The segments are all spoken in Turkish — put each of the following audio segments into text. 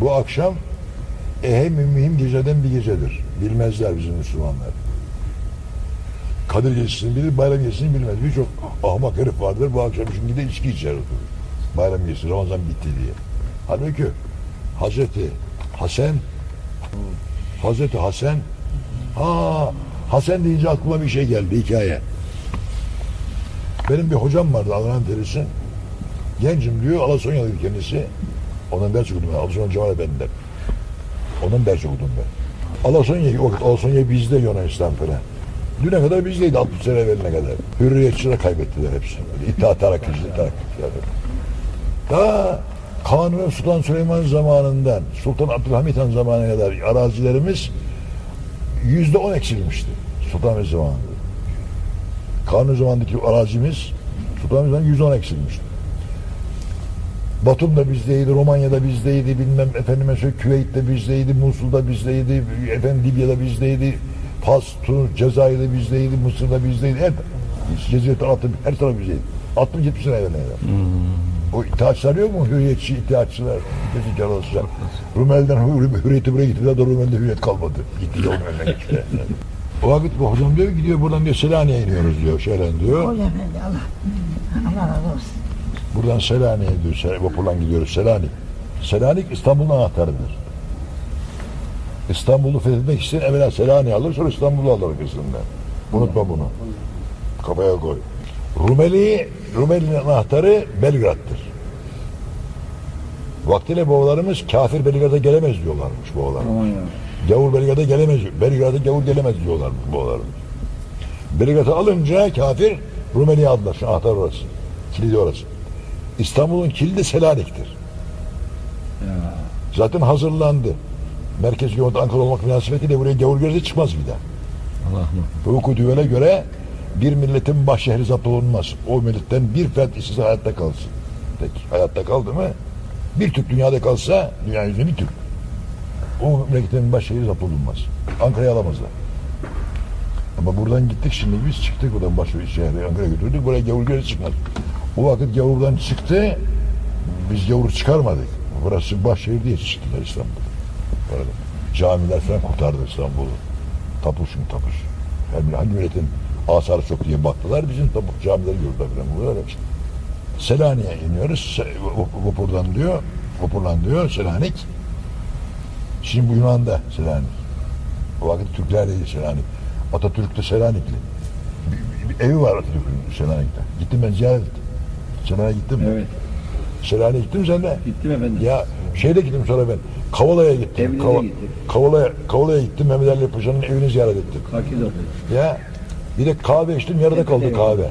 Bu akşam ehem mühim geceden bir gecedir. Bilmezler bizim Müslümanlar. Kadir gecesini bilir, bayram gecesini bilmez. Birçok ahmak herif vardır. Bu akşam şimdi de içki içer oturur. Bayram gecesi, Ramazan bitti diye. Halbuki Hazreti Hasan Hazreti Hasan ha Hasan deyince aklıma bir şey geldi hikaye. Benim bir hocam vardı Adnan Terisi. Gencim diyor Alasonyalıydı kendisi. Ondan ders okudum ben. Alasonya Cemal Efendi'den. Ondan ders okudum ben. Alasonya'yı o vakit Alasonya bizde Yunanistan falan. Düne kadar bizdeydi 60 sene evveline kadar. Hürriyetçiler kaybettiler hepsi. İttihat Terakki'ciler Terakki'ciler. Daha Kanuni Sultan Süleyman zamanından Sultan Abdülhamit Han zamanına kadar arazilerimiz yüzde on eksilmişti. Sultanahmet zamanında. Kanuni zamandaki arazimiz Sultanahmet zamanında yüzde on eksilmişti. Batum da bizdeydi, Romanya'da bizdeydi, bilmem efendime söyleyeyim Küveyt'te bizdeydi, Musul'da bizdeydi, efendim Libya'da bizdeydi, Fas, Tunus, Cezayir'de bizdeydi, Mısır'da bizdeydi, her Cezayir'de Arap'ta her taraf bizdeydi. 60-70 sene evvel. O İttihatçılar yok mu? Hürriyetçi İttihatçılar, İttihatçı Carolosçular. Rumel'den hür, hürriyeti buraya getirdiler de Rumel'de hürriyet kalmadı. Gitti yolun önüne geçti. o vakit bu hocam diyor gidiyor buradan diyor Selanik'e iniyoruz diyor şeyden diyor. Allah. Allah razı olsun. Buradan Selanik'e diyor, Sel- gidiyoruz Selanik. Selanik İstanbul'un anahtarıdır. İstanbul'u fethetmek için evvela Selanik'i alır, sonra İstanbul'u alır arkasından. Unutma bunu. Kafaya koy. Rumeli, Rumeli'nin anahtarı Belgrad'dır. Vaktiyle babalarımız kafir Belgrad'a gelemez diyorlarmış babalarımız. Gavur Belgrad'a gelemez, Belgrad'a gavur gelemez diyorlarmış babalarımız. Belgrad'ı alınca kafir Rumeli'ye aldılar. Şu anahtar orası. Kilidi orası. İstanbul'un kilidi Selanik'tir. Ya. Zaten hazırlandı. Merkez hükümeti Ankara olmak münasebetiyle buraya gavur görse çıkmaz bir daha. Allah Hukuku düvele göre bir milletin baş şehri zapt olunmaz. O milletten bir fert işsiz hayatta kalsın. Peki hayatta kaldı mı? Bir Türk dünyada kalsa dünya yüzünde bir Türk. O memleketin baş şehri zapt olunmaz. Ankara'ya alamazlar. Ama buradan gittik şimdi biz çıktık buradan baş şehri Ankara'ya götürdük. Buraya gavur görse çıkmaz. O vakit gavurdan çıktı. Biz gavur çıkarmadık. Burası baş şehir diye çıktılar İstanbul'da. Bu arada. Camiler falan kurtardı İstanbul'u. Tapuş mu tapuş. Yani hangi milletin asarı çok diye baktılar. Bizim tapu camileri gördüler falan. Bu öyle işte. Selanik'e iniyoruz. Vapurdan diyor. Vapurlan diyor Selanik. Şimdi bu Yunan'da Selanik. O vakit Türklerdeydi Selanik. Atatürk de Selanikli. Bir, bir- bir evi var Atatürk'ün Selanik'te. Gittim ben ziyaret ettim. Selanik'e gittim. mi? Evet. Selanik'e gittin mi sen de? Gittim efendim. Ya şeyde gittim sonra ben. Kavala'ya gittim. Evine Kava- gittim. Kavala'ya, Kavala'ya gittim. Mehmet Ali Paşa'nın evini ziyaret ettim. De Ya bir de kahve içtim yarıda kaldı Tepede kahve. yok,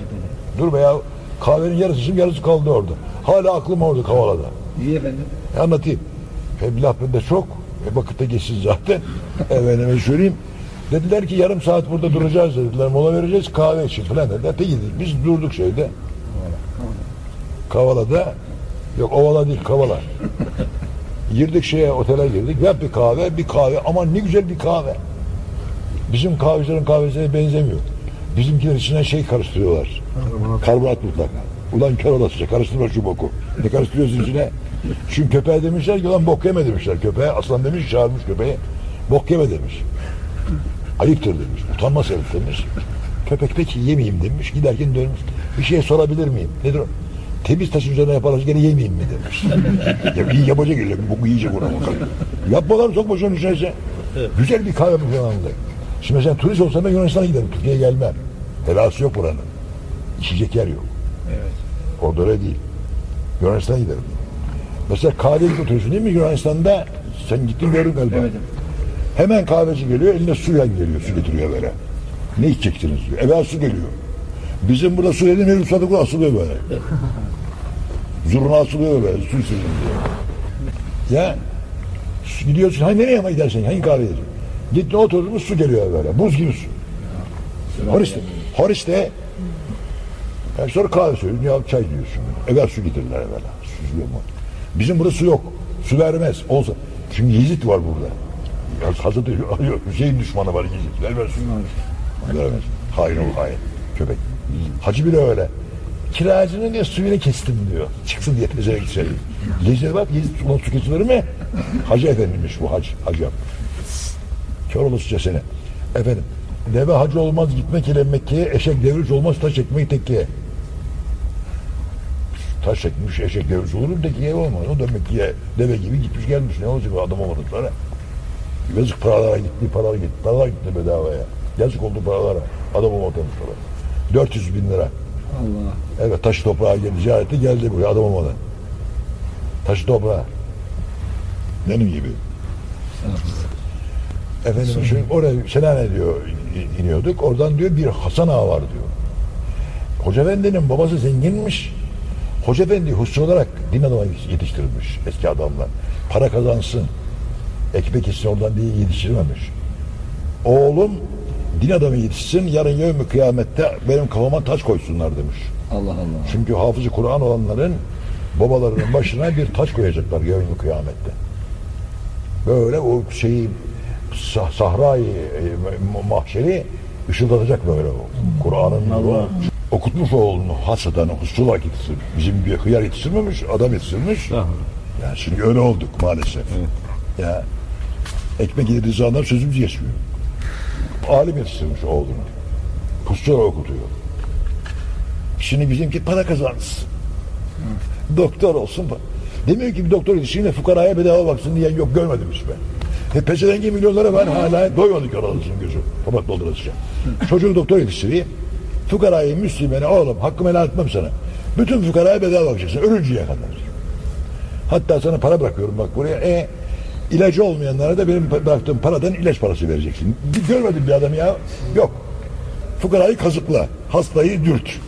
Dur be ya kahvenin yarısı içtim yarısı kaldı orada. Hala aklım orada Kavala'da. İyi efendim. E, anlatayım. E, laf bende çok. E, vakit de geçsin zaten. Efendime söyleyeyim. Dediler ki yarım saat burada duracağız dediler. Mola vereceğiz kahve için falan dediler. Peki. Biz durduk şeyde. Kavala'da. Yok Ovala değil Kavala. Girdik şeye otele girdik. Ver bir kahve bir kahve. Aman ne güzel bir kahve. Bizim kahvecilerin kahvesine benzemiyor. Bizimkiler içine şey karıştırıyorlar. Karbonat mutlaka. Ulan kör olasıca karıştırma şu boku. Ne karıştırıyorsun içine? Çünkü köpeğe demişler ki ulan bok yeme demişler köpeğe. Aslan demiş çağırmış köpeği. Bok yeme demiş. Ayıptır demiş. Utanmaz herif demiş. Köpek peki yemeyeyim demiş. Giderken dönmüş. Bir şey sorabilir miyim? Nedir o? Temiz taş üzerine yaparız gene yemeyeyim mi demiş. ya iyi yapacak öyle. Boku yiyecek ona bakalım. Yapma lan sokma şunun içine sen. Güzel bir kahve bu falan. Şimdi mesela turist olsam ben Yunanistan'a giderim. Türkiye'ye gelmem. Helası yok buranın. İçecek yer yok. Evet. Orada öyle değil. Yunanistan'a giderim. Mesela kahveci oturuyorsun değil mi Yunanistan'da? Sen gittin gördün galiba. Evet. Hemen kahveci geliyor, eline suyla geliyor, su getiriyor böyle. Ne içeceksiniz diyor. Evvel su geliyor. Bizim burada su dedim, herif sadıklı asılıyor böyle. Zurna asılıyor böyle, su içelim diye. Ya, su- gidiyorsun, hani nereye ama gidersen, hangi kahveye? Gittin oturdun, su geliyor böyle, buz gibi su. Horis'te, Horis'te, yani sonra kahve söylüyorsun, ya çay diyorsun. Evvel su getirirler evvela, su yok mu? Bizim burada su yok, su vermez. Olsa, çünkü Yezid var burada. Ya Hazreti Hüseyin düşmanı var Yezid, vermez su. Vermez. Hain ol hain, köpek. Hacı bile öyle. kiracının diyor suyunu kestim diyor. Çıksın diye tezere gitse. Gece bak Yezid ulan su kesilir mi? Hacı efendiymiş bu hac, hacı. Kör olasıca seni. Efendim deve hacı olmaz gitmek ile Mekke'ye, eşek devriş olmaz taş ekmeği tekkeye. Taş çekmiş eşek devriş olur mu tekkeye olmaz. O da Mekke'ye deve gibi gitmiş gelmiş. Ne olacak adam olmadıkları? Yazık paralara gitti, paralar gitti, paralar gitti bedavaya. Yazık oldu paralara. Adam olmadan para. 400 bin lira. Allah. Evet taşı toprağa geldi, ziyarete geldi buraya adam olmadan. Taşı toprağa. Benim gibi. Efendim şimdi oraya Senane diyor iniyorduk. Oradan diyor bir Hasan Ağa var diyor. Hoca Efendi'nin babası zenginmiş. Hoca Efendi husus olarak din adamı yetiştirilmiş eski adamlar. Para kazansın. Ekmek yesin oradan diye yetiştirmemiş. Oğlum din adamı yetişsin yarın yevmi kıyamette benim kafama taş koysunlar demiş. Allah Allah. Çünkü hafızı Kur'an olanların babalarının başına bir taş koyacaklar yarın kıyamette. Böyle o şeyi sah sahrayı e, ma- mahşeri ışıldatacak böyle o. Kur'an'ın nuru. Okutmuş oğlunu hasadan olarak yetiştirmiş. Bizim bir hıyar yetiştirmemiş, adam yetiştirmiş. Aha. Yani şimdi öyle olduk maalesef. Ya ekmek yedi rızandan sözümüz geçmiyor. Alim yetiştirmiş oğlunu. Pustura okutuyor. Şimdi bizimki para kazansın. Doktor olsun. Demiyor ki bir doktor yetiştiğinde fukaraya bedava baksın diyen yok görmedim hiç ben. E pezevengi milyonlara ben hala doymadık aralısın gözü. Kapat doldurasıca. Çocuğu doktor yetiştireyim. Fukarayı, Müslümeni oğlum hakkımı helal etmem sana. Bütün fukaraya bedava bakacaksın ölünceye kadar. Hatta sana para bırakıyorum bak buraya. E, ilacı olmayanlara da benim bıraktığım paradan ilaç parası vereceksin. Görmedim bir adam ya. Yok. Fukarayı kazıkla. Hastayı dürt.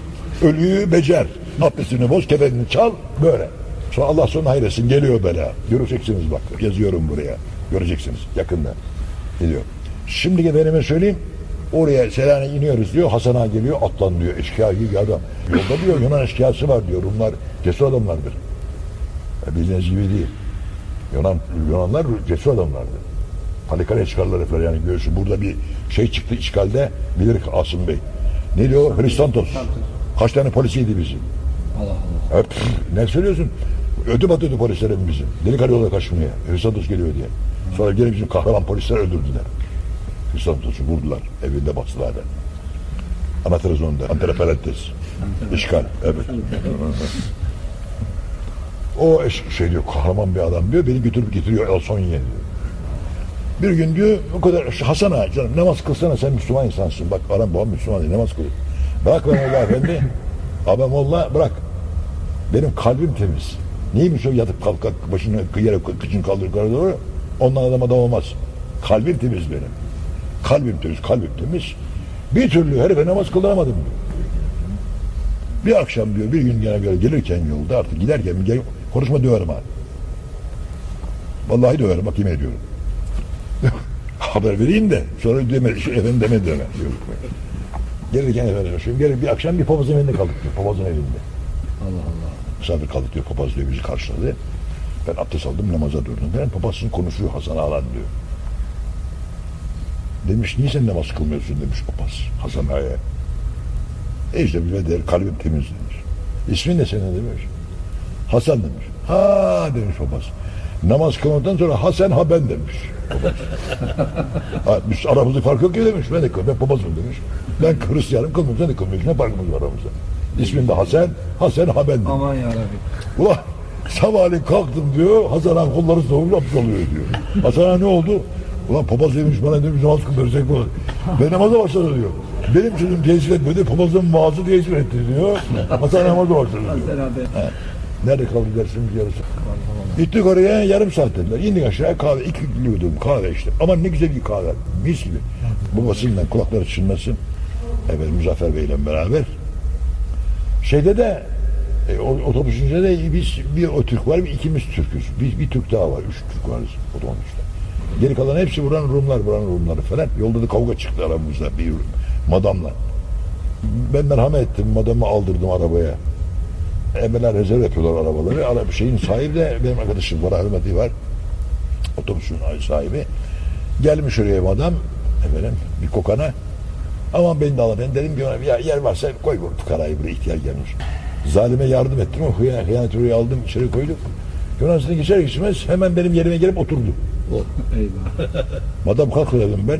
Ölüyü becer. Abdestini boz, kefenini çal. Böyle. Sonra Allah sonra hayretsin. Geliyor bela. Göreceksiniz bak. Yazıyorum buraya. Göreceksiniz yakında. Geliyor. Şimdi efendime söyleyeyim. Oraya Selanik'e iniyoruz diyor. Hasan Ağa geliyor. Atlan diyor. Eşkıya gibi adam. Yolda diyor Yunan eşkıyası var diyor. Bunlar cesur adamlardır. E, bildiğiniz gibi değil. Yunan, Yunanlar cesur adamlardı. Palikale çıkarlar falan yani göğsü. Burada bir şey çıktı işgalde bilir Asım Bey. Ne diyor? Hristantos. Kaç tane polisiydi bizim? Allah Allah. Hep, ne söylüyorsun? Ödüm atıyordu polislerin bizim. Delik arıyorlar kaçmaya. Hristantos geliyor diye. Sonra gene bizim kahraman polisler öldürdüler. Hristantos'u vurdular. Evinde bastılar. Anlatırız onu da. Antereperettes. İşgal. Evet. O şey diyor kahraman bir adam diyor beni götürüp getiriyor Elsonya'ya diyor. Bir gün diyor o kadar Hasan ağa canım namaz kılsana sen Müslüman insansın. Bak aram babam Müslüman değil namaz kılıyor. Bırak ben Molla efendi. Abi Molla bırak. Benim kalbim temiz. Neymiş o yatıp kalk kalk başını yere kıçını kaldır yukarı doğru. Ondan adam adam olmaz. Kalbim temiz benim. Kalbim temiz, kalbim temiz. Bir türlü herife namaz kıldıramadım diyor. Bir akşam diyor bir gün gene gelirken yolda artık giderken gel, konuşma döverim abi. Vallahi döverim bak yemin ediyorum. Haber vereyim de sonra deme, şey, efendim deme deme. Diyor. Gelirken efendim şimdi gelir bir akşam bir papazın evinde kaldık diyor. Papazın evinde. Allah Allah. Misafir kaldık diyor. Papaz diyor bizi karşıladı. Ben abdest aldım namaza durdum. Ben papazsın konuşuyor Hasan Ağa'la diyor. Demiş niye sen namaz kılmıyorsun demiş papaz Hasan Ağa'ya. E işte bir der kalbim temiz demiş. İsmin ne senin demiş. Hasan demiş. Ha demiş papaz. Namaz kılmadan sonra ha sen ha ben demiş. Ha, biz aramızda fark yok ki demiş. Ben de kıl, ben papazım demiş. Ben Hristiyanım kılmıyorum sen de kılmıyorsun. Ne farkımız var aramızda? İsmin de Hasan, ha sen ha ben demiş. Aman yarabbi. Ulan sabahleyin kalktım diyor. Hasan Han kolları soğuk hapis oluyor diyor. Hasan Han ne oldu? Ulan papaz demiş bana demiş namaz bu. Ben namaza başladı diyor. Benim çocuğum tesir etmedi. Papazın vaazı tesir etti diyor. Hasan namaza başladı diyor. Nerede kaldı dersimiz yarısı? Gittik oraya yarım saat dediler. İndik aşağıya kahve. iki yudum kahve işte. Ama ne güzel bir kahve. Mis gibi. Babasından kulakları çınlasın. Evet Muzaffer Bey'le beraber. Şeyde de e, o- otobüsünde de biz bir o Türk var, bir ikimiz Türk'üz. Bir, bir Türk daha var, üç Türk varız otobüste. Geri kalan hepsi buranın Rumlar, buranın Rumları falan. Yolda da kavga çıktı aramızda bir madamla. Ben merhamet ettim, madamı aldırdım arabaya. Evveler rezerv yapıyorlar arabaları. Araba şeyin sahibi de benim arkadaşım var, Ahmet var. Otobüsün sahibi. Gelmiş oraya madam, efendim, bir kokana. Aman beni de alın. Ben dedim ki ona ya yer varsa koy bu fukarayı buraya ihtiyar gelmiş. Zalime yardım ettim. O hıya- hıyanet oraya aldım içeri koydum. Yunanistan'a geçer geçmez hemen benim yerime gelip oturdu. Eyvah. Madam kalk dedim ben.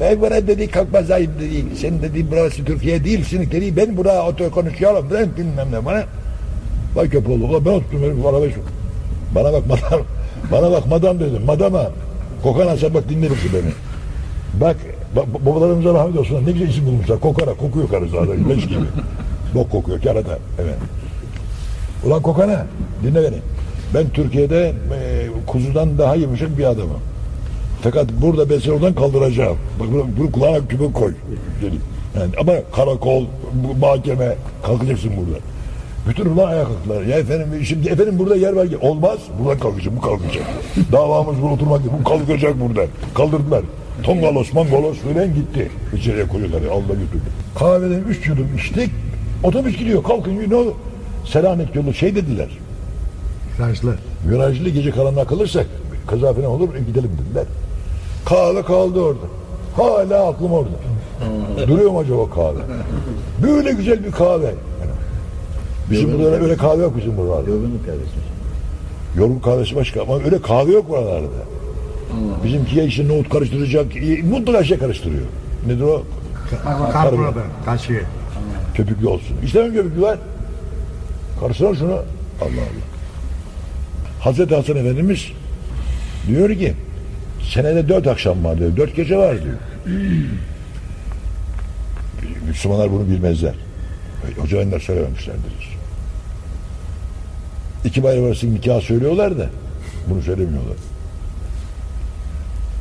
Ben bana dedi kalkmaz ayıp dedi. Sen dedi burası Türkiye değilsin dedi. Ben buraya otur konuşuyorum. Ben bilmem ne bana. Bak köpoğlu. Ulan ben oturdum herif bana beş. Bana bak madam. Bana bak madam dedim. Madama. Kokana sen bak dinle bizi beni. Bak ba- babalarımıza rahmet olsun. Ne güzel isim bulmuşlar. Kokana. Kokuyor karı zaten. Leş gibi. Bok kokuyor. Kerata. Evet. Ulan kokana. Dinle beni. Ben Türkiye'de e, kuzudan daha yumuşak bir adamım. Fakat burada ben seni oradan kaldıracağım. Bak bunu, bunu kulağına küpe koy. Yani ama karakol, mahkeme kalkacaksın burada. Bütün ulan ayağa kalktılar. Ya efendim şimdi efendim burada yer var. Olmaz. Buradan kalkacak. Bu kalkacak. Davamız burada oturmak değil. Bu kalkacak burada. Kaldırdılar. Tongalos, mangolos falan gitti. İçeriye koyuyorlar. Allah götürdü. Kahveden üç yudum içtik. Otobüs gidiyor. Kalkın. Ne olur? Selanik yolu şey dediler. Virajlı. Virajlı gece karanlığa kalırsak kaza falan olur e, gidelim dediler. Kahve kaldı orada. Hala aklım orada. Duruyor mu acaba kahve? Böyle güzel bir kahve. Bizim burada öyle, öyle kahve yok bizim buralarda. Yorgunluk kardeşim. Yorgun kahvesi başka ama öyle kahve yok buralarda. Bizimki ya işte nohut karıştıracak, e, mutlaka şey karıştırıyor. Nedir o? Karpurada. Kaçıyor. Köpüklü olsun. İstemem köpüklü var. Karıştıran şunu. Allah Allah. Hazreti Hasan Efendimiz diyor ki senede dört akşam var diyor. Dört gece var diyor. Müslümanlar bunu bilmezler. Hoca Ender söylememişlerdir. İki bayram arası nikah söylüyorlar da bunu söylemiyorlar.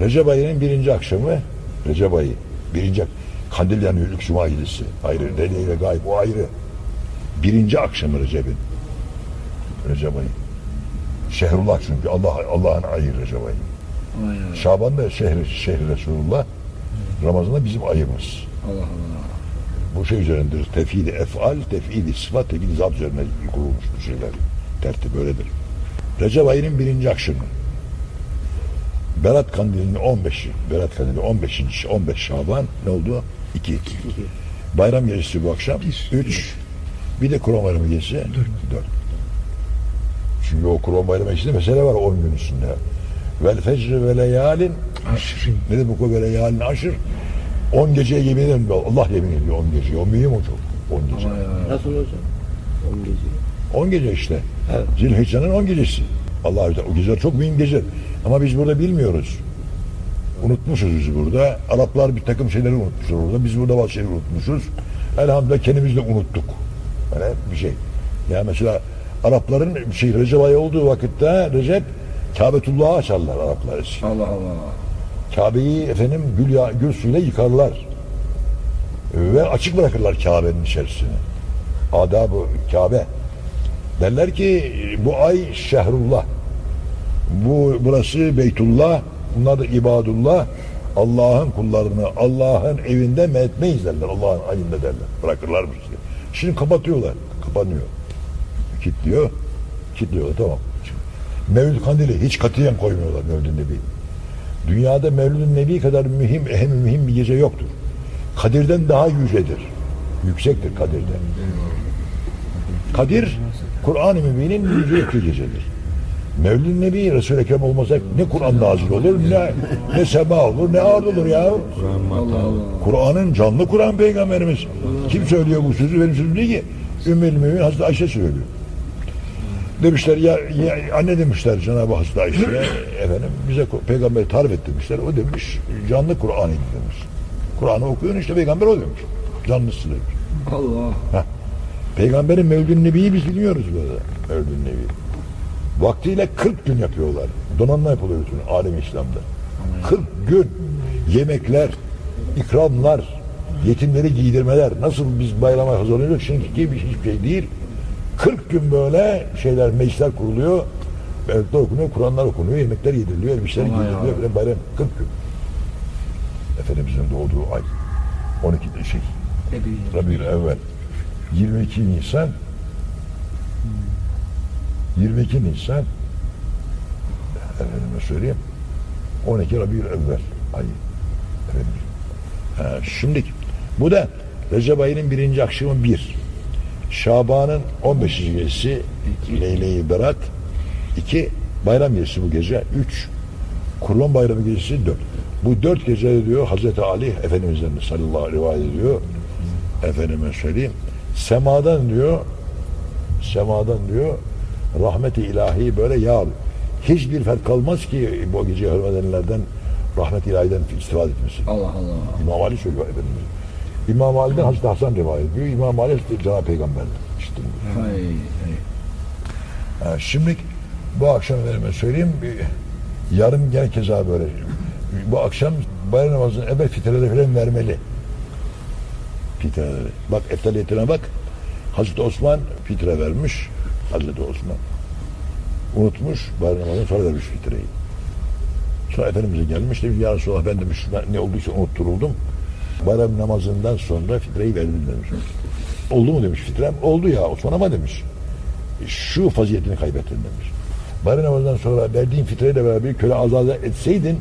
Recep ayının birinci akşamı Recep ayı birinci Kandil yanıyor ilk Cuma gecesi ayrı Leyla ile gayb o ayrı birinci akşamı Recep'in Recep ayı Şehrullah çünkü Allah Allah'ın ayı Recep ayı. Şaban da şehri, şehri Resulullah Ramazan'da bizim ayımız Allah Allah. bu şey üzerindedir. Tefili efal, tefili sıfat, tefili zat üzerine kurulmuş bu şeyler. Tertip böyledir. Recep ayının birinci akşamı. Berat Kandili'nin 15'i. Berat Kandili 15. 15 Şaban ne oldu? 2. Bayram gecesi bu akşam. 3. Bir de Kurban Bayramı gecesi. 4. Çünkü o Kurban Bayramı gecesinde mesele var 10 gün üstünde. Vel fecri ve leyalin Aşırı. ne demek o böyle yalin aşır? 10 geceye yemin diyor. Allah yemin ediyor 10 gece. O mühim o çok. 10 gece. Nasıl olacak? 10 gece. 10 gece işte. Evet. Zilhicce'nin 10 gecesi. Allah o geceler çok mühim gece. Ama biz burada bilmiyoruz. Unutmuşuz biz burada. Araplar bir takım şeyleri unutmuşlar orada. Biz burada bazı şeyleri unutmuşuz. Elhamdülillah kendimiz de unuttuk. Yani bir şey. Ya mesela Arapların şey Recep ayı olduğu vakitte Recep Kabetullah'ı açarlar Araplar eski. Allah Allah. Kabe'yi efendim gül, ya, gül suyuyla yıkarlar. Ve açık bırakırlar Kabe'nin içerisini. Adabı Kabe. Derler ki bu ay şehrullah. Bu burası Beytullah. Bunlar da ibadullah. Allah'ın kullarını Allah'ın evinde metmeyiz derler. Allah'ın ayında derler. Bırakırlarmış. diye. Şimdi kapatıyorlar. Kapanıyor. Kitliyor. Kitliyorlar tamam. Mevlid kandili hiç katiyen koymuyorlar Mevlid Nebi. Dünyada Mevlid-i Nebi kadar mühim, ehem mühim bir gece yoktur. Kadir'den daha yücedir. Yüksektir Kadir'den. Kadir, Kur'an-ı Mübin'in yüce gecedir. Mevlid-i Nebi Resul-i Ekrem olmasa ne Kur'an nazil olur, ne, ne sema olur, ne ard olur ya. Kur'an'ın canlı Kur'an peygamberimiz. Kim söylüyor bu sözü? Benim sözüm değil ki. Ümmül Mümin Hazreti Ayşe söylüyor. Demişler ya, ya anne demişler Cenab-ı Hazreti Ayşe'ye efendim bize peygamberi tarif et demişler. O demiş canlı Kur'an idi demiş. Kur'an'ı okuyun işte peygamber o demiş. Canlısı demiş. Allah. Peygamberin Mevlid-i Nebi'yi biz biliyoruz böyle. Mevlid-i Nebi. Vaktiyle 40 gün yapıyorlar. Donanma yapılıyor bütün alem İslam'da. 40 gün yemekler, ikramlar, yetimleri giydirmeler. Nasıl biz bayrama hazırlanıyoruz şimdiki gibi hiçbir şey değil. 40 gün böyle şeyler, meclisler kuruluyor. Mevlütler okunuyor, Kur'anlar okunuyor, yemekler yediriliyor, elbiseler giydiriliyor. Falan bayram 40 gün. Efendimizin doğduğu ay. 12 şey. Rabiül evvel 22 Nisan 22 Nisan efendime söyleyeyim 12 Rabiül evvel ayı efendim. Ha, şimdi bu da Recep ayının birinci akşamı bir Şaban'ın 15. gecesi Leyle-i Berat. 2. Bayram gecesi bu gece. 3. Kurban Bayramı gecesi 4. Bu dört gece diyor Hazreti Ali Efendimiz'den sallallahu aleyhi ve sellem diyor. Efendime söyleyeyim. Semadan diyor semadan diyor rahmeti ilahi böyle yağar. Hiçbir fert kalmaz ki bu gece hürmet edenlerden rahmet ilahiden istifade etmesin. Allah Allah. İmam Ali söylüyor Efendimiz. İmam Ali'den Hazreti Hasan rivayet ediyor. İmam Ali Cenab-ı Peygamber'den. İşte. Hay hay. Ha, şimdi bu akşam efendime söyleyeyim yarın gene keza böyle bu akşam bayram namazını evvel fitreleri falan vermeli. Fitreleri. Bak eftaliyetine bak. Hazreti Osman fitre vermiş. Hazreti Osman. Unutmuş. Bayram namazını sonra vermiş fitreyi. Sonra Efendimiz'e gelmiş demiş ya Resulallah ben demiş ne için unutturuldum. Bayram namazından sonra fitreyi verdim demiş. Oldu mu demiş fitrem. Oldu ya Osman ama demiş şu faziletini kaybettin demiş. Bayram namazından sonra verdiğin fitreyle beraber köle azade etseydin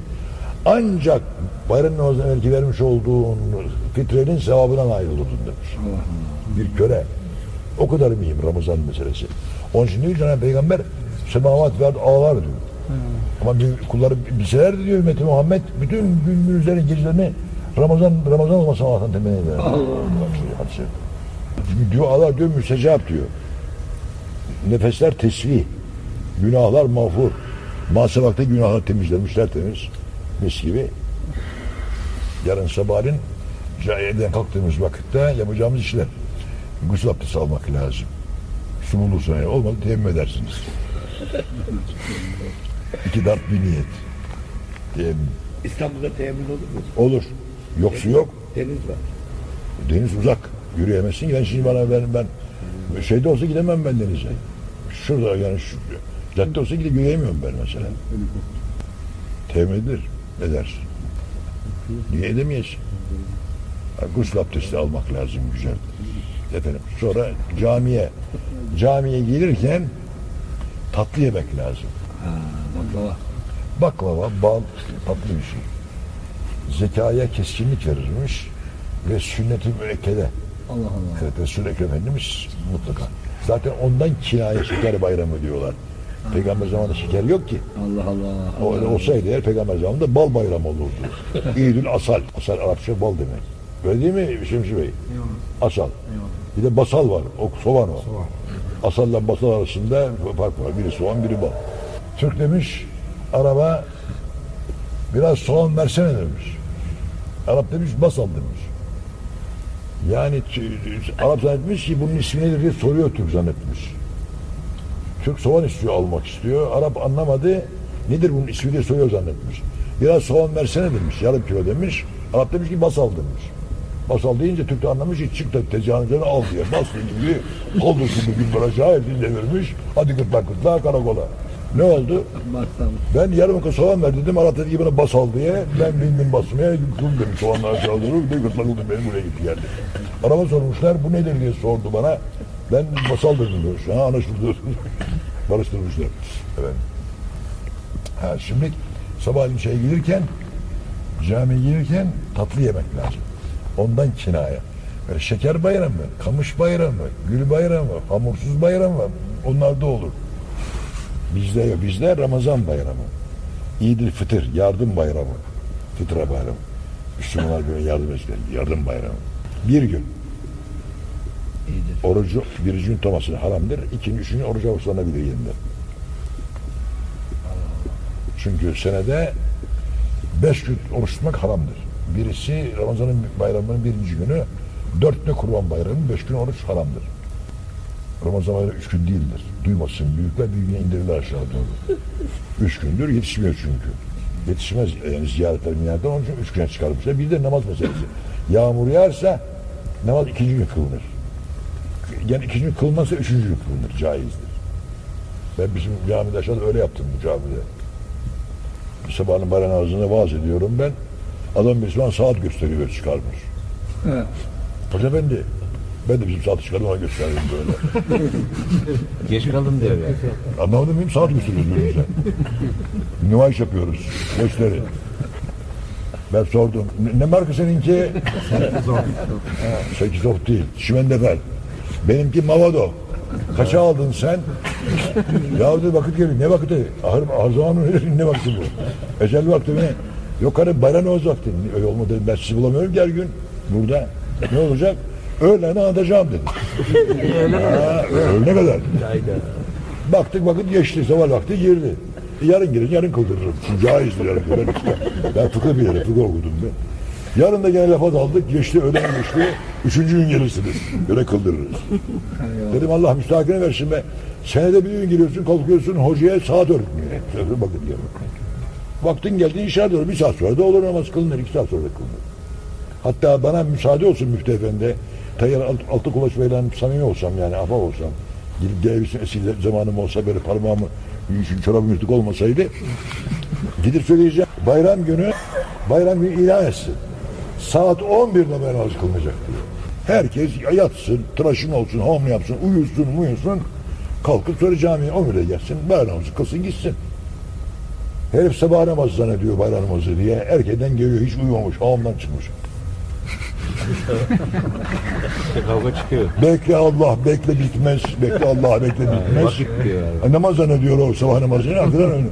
ancak bayram namazından evvelki vermiş olduğun fitrenin sevabına nail olurdun demiş. Bir köle. O kadar mühim Ramazan meselesi. Onun için diyor Cenab-ı Peygamber semavat verdi ağlar diyor. Ama bir kulları bilselerdi diyor ümmeti Muhammed bütün gün günlerin gecelerini Ramazan Ramazan olmasa Allah'tan temenni eder. Allah Allah. Çünkü diyor Allah diyor müstecap diyor. Nefesler tesvih. Günahlar mağfur. Masavakta günahlar temizlenmişler temiz. Mis gibi. Yarın sabahleyin evden kalktığımız vakitte yapacağımız işler. Gusül abdesti almak lazım. Su bulursa eğer olmadı teyemmüm edersiniz. İki dart bir niyet. Teyemmüm. İstanbul'da temin olur mu? Olur. Yok su yok. Deniz var. Deniz uzak. Yürüyemezsin. Ben şimdi bana ben, ben şeyde olsa gidemem ben denize. Şurada yani şu cadde olsa gidip yürüyemiyorum ben mesela. Edilir. Edersin. Niye edemeyesin? Gusül abdesti almak lazım güzel. Efendim sonra camiye camiye gelirken tatlı yemek lazım. Ha, baklava. Baklava, bal tatlı bir şey. Zekaya keskinlik verirmiş ve sünnet-i müekkede. Allah Allah. Evet, Resul-i Ekrem Efendimiz mutlaka. Zaten ondan kinaye şeker bayramı diyorlar. Peygamber zamanında şeker yok ki. Allah Allah. O öyle olsaydı eğer peygamber zamanında bal bayramı olurdu. İdül asal. Asal Arapça bal demek. Öyle değil mi Şemsi Bey? Asal. Bir de basal var. O soğan var. Asalla basal arasında fark var. Biri soğan biri bal. Türk demiş araba biraz soğan versene demiş. Arap demiş basal demiş. Yani Arap zannetmiş ki bunun ismi nedir diye soruyor Türk zannetmiş. Türk soğan istiyor almak istiyor. Arap anlamadı. Nedir bunun ismi diye soruyor zannetmiş. Biraz soğan versene demiş. Yarım kilo demiş. Arap demiş ki basal demiş. Basal deyince Türk de anlamış ki çık da tezgahın al diye. Bastı gibi kaldırdı bir gün aşağı elini devirmiş. Hadi gırtlak gırtlağa karakola. Ne oldu? Ben yarım kilo soğan ver dedim. Arap dedi ki bana basal diye. Ben bindim basmaya. Kum demiş soğanlar aşağı. Bir de gırtlak oldu benim buraya gitti geldi. Araba sormuşlar. Bu nedir diye sordu bana. Ben basal dedim diyor. Ha anlaşıldı. Barıştırmışlar. Evet. Ha şimdi sabahleyin şey gelirken camiye gelirken tatlı yemek lazım. Ondan kinaya. Böyle şeker bayramı, kamış bayramı, gül bayramı, hamursuz bayramı onlar da olur. Bizde yok. Bizde Ramazan bayramı. İdil Fıtır, yardım bayramı. Fıtıra bayramı. Müslümanlar böyle yardım etsinler. Yardım bayramı. Bir gün İyidir. orucu birinci gün tutması haramdır. İkinci, üçüncü oruca başlanabilir yeniden. Çünkü senede beş gün oruç tutmak haramdır. Birisi Ramazan'ın bayramının birinci günü, dört de kurban bayramı, beş gün oruç haramdır. Ramazan bayramı üç gün değildir. Duymasın büyükler büyüğüne indirirler aşağı doğru. Üç gündür yetişmiyor çünkü. Yetişmez yani ziyaretler minyaretler onun için üç güne çıkarmışlar. Bir de namaz meselesi. Yağmur yağarsa namaz ikinci gün kılınır. Yani ikinci kılmazsa üçüncü kılınır. Caizdir. Ben bizim camide aşağıda öyle yaptım bu camide. Sabahın bayram namazında vaaz ediyorum ben. Adam bir zaman saat gösteriyor çıkarmış. He. Hoca efendi ben de bizim saati çıkardım ona gösterdim böyle. Geç kaldım diyor ya. Anlamadım mıyım? Saat gösteriyoruz birbirimize. Nümayiş yapıyoruz. Gösteri. Ben sordum. Ne, ne marka seninki? 8 of değil. Şimendefer. Benimki Mavado. Kaça aldın sen? ya dedi vakit geliyor. Ne vakiti? Ahır, ahır zamanı mı? ne vakti bu? Ecel vakti mi? Yok hani bayram namazı vakti. Öyle olmadı. Ben sizi bulamıyorum ki her gün. Burada. Ne olacak? Öğlene anlatacağım dedi. ha, öğlene kadar. Baktık vakit geçti. Sabah vakti girdi. Yarın girin, yarın kıldırırım. Caizdir yarın kıldırırım. Ben fıkıh bilirim, fıkıh okudum ben. Yarın da gene lafa daldık. Geçti, öğlen geçti. Üçüncü gün gelirsiniz. Böyle kıldırırız. Dedim Allah müstahakine versin be. Senede bir gün giriyorsun, kalkıyorsun, hocaya saat öğretmiyor. Söyle bakın diyor. Vaktin geldi işaret olur. Bir saat sonra da olur namaz kılınır, iki saat sonra da kılınır. Hatta bana müsaade olsun Müftü Efendi. Tayyar alt, altı kulaç beyler samimi olsam yani ahbap olsam. Gidip gelebilsin esille zamanım olsa böyle parmağımı için çorabım yırtık olmasaydı gidip söyleyeceğim. Bayram günü bayram günü ilan etsin. Saat 11'de ben namaz kılınacak diyor. Herkes yatsın, tıraşın olsun, hamle yapsın, uyusun, uyusun. Kalkıp sonra camiye 11'de gelsin, bayram namazı kılsın gitsin. Herif sabah namazı zannediyor bayram namazı diye. Erkenden geliyor hiç uyumamış, hamamdan çıkmış. Kavga çıkıyor. Bekle Allah, bekle bitmez. Bekle Allah, bekle bitmez. Ha, namaz zannediyor o sabah namazını. Arkadan.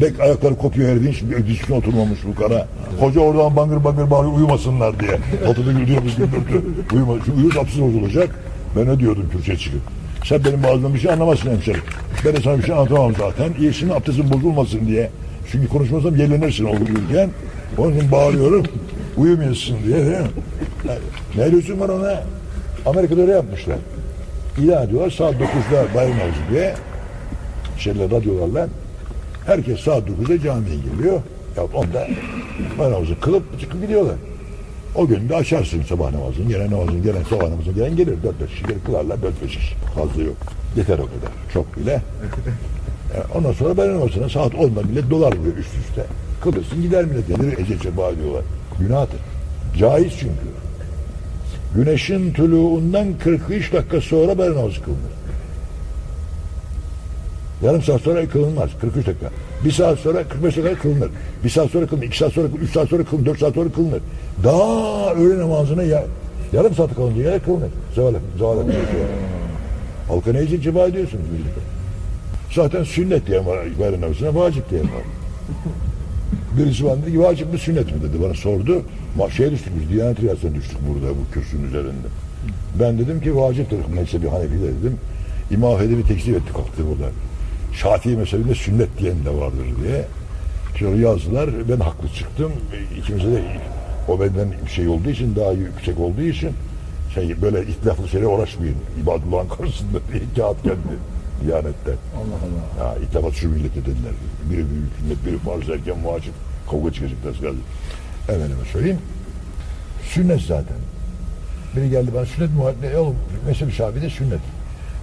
Bek ayakları kopuyor herifin. Hiç dizisine oturmamış bu kara. Hoca oradan bangır bangır bağırıyor uyumasınlar diye. Altıda güldürüyormuş güldürdü. Uyuma, şu uyuz absız bozulacak. Ben ne diyordum Türkçe çıkıp. Sen benim ağzımdan bir şey anlamazsın hemşerim. Ben de sana bir şey anlatamam zaten. İyisin abdestin bozulmasın diye. Çünkü konuşmasam yerlenirsin o uyurken. Onun için bağırıyorum. Uyumuyorsun diye. Ne lüzum var ona? Amerika'da öyle yapmışlar. İlan ediyorlar saat 9'da bayram namazı diye. Şeyler radyolarla. Herkes saat 9'da camiye geliyor. Ya onda namazı kılıp çıkıp gidiyorlar. O gün de açarsın sabah namazını, gelen namazını, gelen sabah namazını gelen gelir. 4-5 kişi gelir kılarlar, 4-5 kişi. Fazla yok. Yeter o kadar. Çok bile. E, ondan sonra bayram namazına saat 10'da millet dolar vuruyor üst üste. Kılırsın gider millet. Nedir ece ceba diyorlar. Günahtır. Caiz çünkü. Güneşin tuluğundan 43 dakika sonra bayram namazı kılınır. Yarım saat sonra kılınmaz. 43 dakika. Bir saat sonra 45 dakika kılınır. Bir saat sonra kılınır. iki saat sonra kılınır. Üç saat sonra kılınır. Dört saat sonra kılınır. Daha öğle namazına ya, yarım saat kalınca yine kılınır. Zeval, zeval Halka ne için ciba ediyorsunuz birlikte? Zaten sünnet diyen var bayram namazına, vacip diyen var. Birisi bana dedi ki vacip mi sünnet mi dedi bana sordu. Ma şey düştük biz Diyanet Riyası'na düştük burada bu kürsünün üzerinde. Ben dedim ki vaciptir mezhebi Hanefi de dedim. İmam Efendi tekzip etti kalktı burada. Şafii mezhebinde sünnet diyen de vardır diye. Sonra yazdılar ben haklı çıktım. İkimize de o benden bir şey olduğu için daha yüksek olduğu için şey böyle itlaflı şeyle uğraşmayın. İbadullah'ın karşısında diye kağıt geldi Diyanet'ten. Allah Allah. Ya ittifak şu millete dediler. Biri büyük sünnet, biri farz erken vacip. Kavga çıkacak ders geldi. Efendime söyleyeyim. Sünnet zaten. Biri geldi bana sünnet. E oğlum mezhep-i Şafii'de sünnet.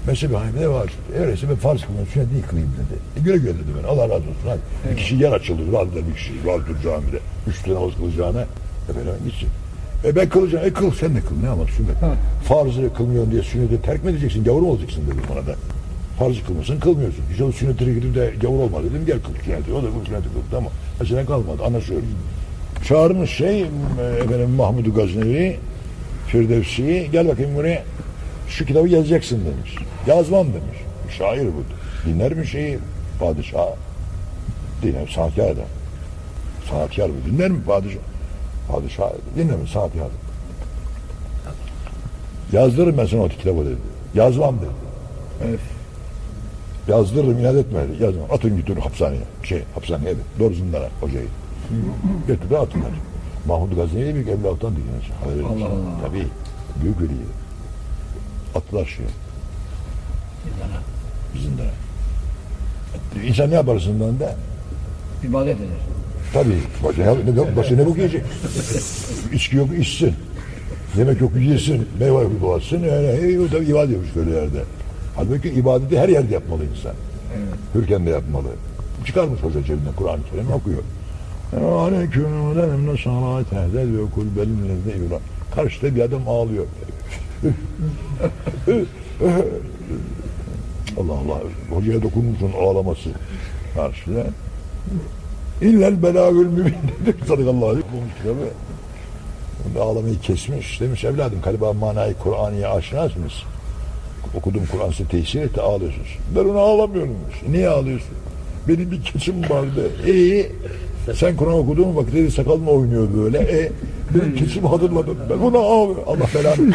Mezhep-i Hanefi'de vacip. Öyleyse ben farz kılıyorum sünnet değil kılayım dedi. E güle güle dedi ben. Allah razı olsun. Hadi. Bir kişi yer açıldı. Eder bir kişi. Dur camide. Üç tane namaz kılacağına. Efendim gitsin. E ben kılacağım. E kıl sen de kıl. Ne ama sünnet. Farzı kılmıyorsun diye sünneti terk mi edeceksin? Gavur olacaksın dedim bana da. Farzı kılmasın kılmıyorsun. İşte o sünnetine gidip de gavur olma dedim. Gel kıl sünneti. O da kıl sünneti kıl. Tamam. Mesela kalmadı. Anlaşıyoruz. Çağırmış şey e, efendim Mahmud Gaznevi Firdevsi'yi gel bakayım buraya şu kitabı yazacaksın demiş. Yazmam demiş. Şair bu. Dinler mi şeyi? Padişah. Dinler sanatkar adam. Sanatkar bu. Dinler mi padişah? Padişah. Dinler mi sanatkar. Yazdırırım ben sana o kitabı dedi. Yazmam dedi. Evet. Yazdırırım inat etme dedi. Yazmam. Atın götürün hapishaneye. Şey hapishaneye de. Doğru zindana hocayı. Götürdü attılar. Mahmud Gaznevi büyük evlattan. Hayır, Allah Allah. Tabii. Büyük veliydi. Attılar şeye. Zindana. İnsan ne yapar zindanda? İbadet eder. Tabii. Başına ne, ne, başına ne bok yiyecek? İçki yok içsin. Yemek yok yesin. Meyve yok dolaşsın. Yani hey, tabii ibadet yapmış böyle yerde. Halbuki ibadeti her yerde yapmalı insan. Evet. Hürken de yapmalı. Çıkarmış hoca cebinden Kur'an-ı Kerim okuyor. Aleyküm aleyküm salat ehdel ve kul belimlezde ibra. Karşıda bir adam ağlıyor. Allah Allah. Hocaya dokunmuşsun ağlaması. Karşıda. İllel belagül mümin dedik sadakallahu aleyhi. Okumuş kitabı. Bunda ağlamayı kesmiş. Demiş evladım galiba manayı Kur'an'ya aşinasınız. okudum Kur'an size tesir etti ağlıyorsunuz. Ben ona ağlamıyorum. Niye ağlıyorsun? Benim bir keçim vardı. İyi. Sen Kur'an okuduğun vakit dedi sakalma oynuyor böyle. E, benim keçimi hatırladım. Ben ona ağlıyorum. Allah belanı.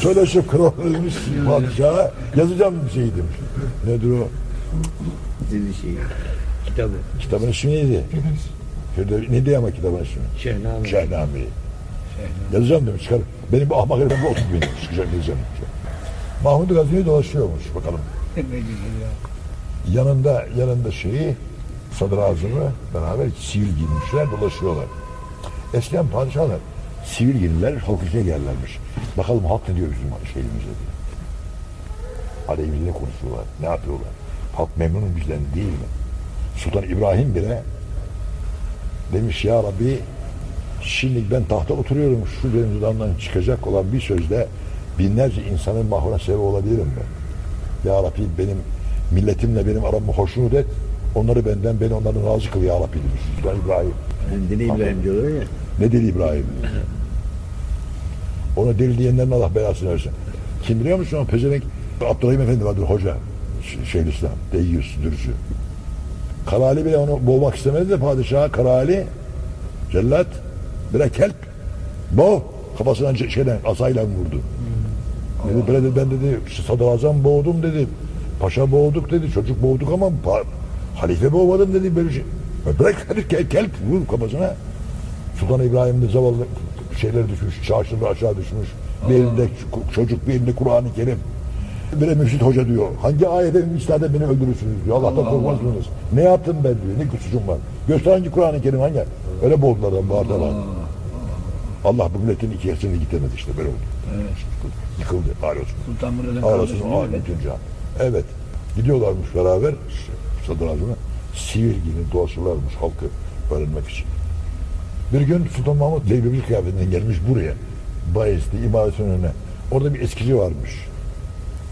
Söyleşip ölmüş padişaha yazacağım bir şey demiş. Nedir o? Dizi şeyi. Kitabı. Kitabın ismi neydi? Şurada, ne diye ama kitabın ismi? Şehname. Şehname. Yazacağım demiş. Çıkar. Benim bu ahmak elimde otur benim. Çıkacak yazacağım. Mahmud Gazini dolaşıyormuş bakalım. Ne güzel ya. Yanında yanında şeyi sadrazamı beraber sivil giymişler dolaşıyorlar. Eskiden padişahlar sivil giyinirler halk içine gelirlermiş. Bakalım halk ne diyor bizim şeyimize diye. Ne konuşuyorlar, ne yapıyorlar. Halk memnun bizden değil mi? Sultan İbrahim bile demiş ya Rabbi şimdi ben tahta oturuyorum şu benim dudağımdan çıkacak olan bir sözde binlerce insanın mahvına sebep olabilirim ben. Ya Rabbi benim milletimle benim aramı hoşnut et. Onları benden, beni onlardan razı kıl ya Rabbi demiş. Sultan İbrahim. Dini İbrahim diyorlar ya. Ne dedi İbrahim? Ona deli diyenlerin Allah belasını versin. Kim biliyor musun o pezevenk? Abdurrahim Efendi vardır hoca. Şeyhülislam, Deyyus, Dürüsü. Karali bile onu boğmak istemedi de padişaha Karali, cellat, bire kelp, boğ. Kafasına ce- şeyden, asayla vurdu. Dedi, böyle dedi, ben dedi, sadrazam boğdum dedi. Paşa boğduk dedi, çocuk boğduk ama halife boğmadım dedi böyle şey. Bırak kelp vur kafasına. Sultan İbrahim'de zavallı şeyler düşmüş, çarşıda aşağı düşmüş. Bir elinde çocuk, bir elinde Kur'an-ı Kerim. Bir mürşit hoca diyor. Hangi ayete müstahden beni öldürürsünüz diyor. Allah'tan korkmazsınız. Ne yaptım ben diyor. Ne suçum var. Göster hangi Kur'an-ı Kerim hangi? Öyle boğdular adam bağırdılar. Allah bu milletin iki yarısını gitmedi işte böyle oldu. Yıkıldı. Ağrıyorsun. Sultan Murad'ın Ağrıyorsun. kardeşi Ağrıyor öyle. bütün can. Evet. Gidiyorlarmış beraber sadrazama. Sivil gibi dolaşırlarmış halkı öğrenmek için. Bir gün Sultan Mahmut Leylevi kıyafetinden gelmiş buraya. Bayezid'de imaretin önüne. Orada bir eskici varmış.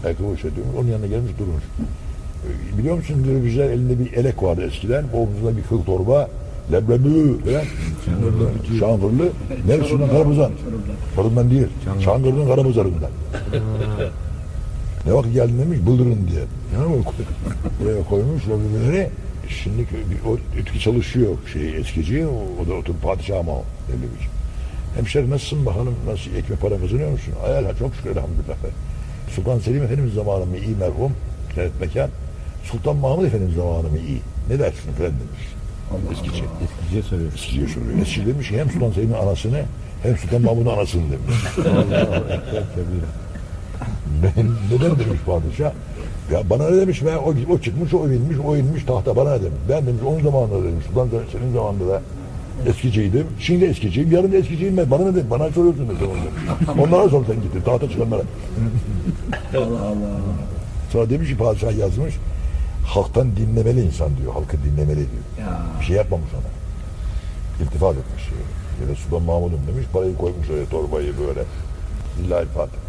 Ayakkabı şey diyormuş. Onun yanına gelmiş durmuş. Ee, Biliyor musun Leylevi'ciler elinde bir elek vardı eskiden. Omzunda bir kıl torba. Leblebi falan. Şangırlı. Neresinden Karabuzan. Çorum'dan değil. Çangırlı'nın Karabuzarı'ndan. Ne vakit geldin demiş bıldırın diye. Yani buraya koymuş lobileri. Şimdi bir- o etki çalışıyor şey eskici. O, da oturup padişah ama o. Bir şey. Hemşerim nasılsın bakalım nasıl ekmek para kazanıyor musun? Ay Allah çok şükür elhamdülillah. Sultan Selim Efendimiz zamanı mı iyi merhum? Cennet mekan. Sultan Mahmud Efendimiz zamanı mı iyi? Ne dersin falan demiş. Eskici. Eskiciye soruyor. Eskici soruyor. Eskici demiş ki hem Sultan Selim'in anasını hem Sultan Mahmud'un anasını demiş. Ben neden demiş padişah? Ya bana ne demiş be o, o çıkmış o inmiş o inmiş tahta bana ne demiş. Ben demiş onun zamanında demiş. Sultan senin zamanında da eskiciydim. Şimdi eskiciyim. Yarın da eskiciyim ben. Bana ne demiş? Bana soruyorsun demiş. onu. Onlara sor sen gittin. Tahta çıkanlara. Allah Allah. Sonra demiş ki padişah yazmış. Halktan dinlemeli insan diyor. Halkı dinlemeli diyor. Ya. Bir şey yapmamış ona. İltifat etmiş. Ya da Sultan Mahmud'um demiş. Parayı koymuş oraya torbayı böyle. İllahi Fatih.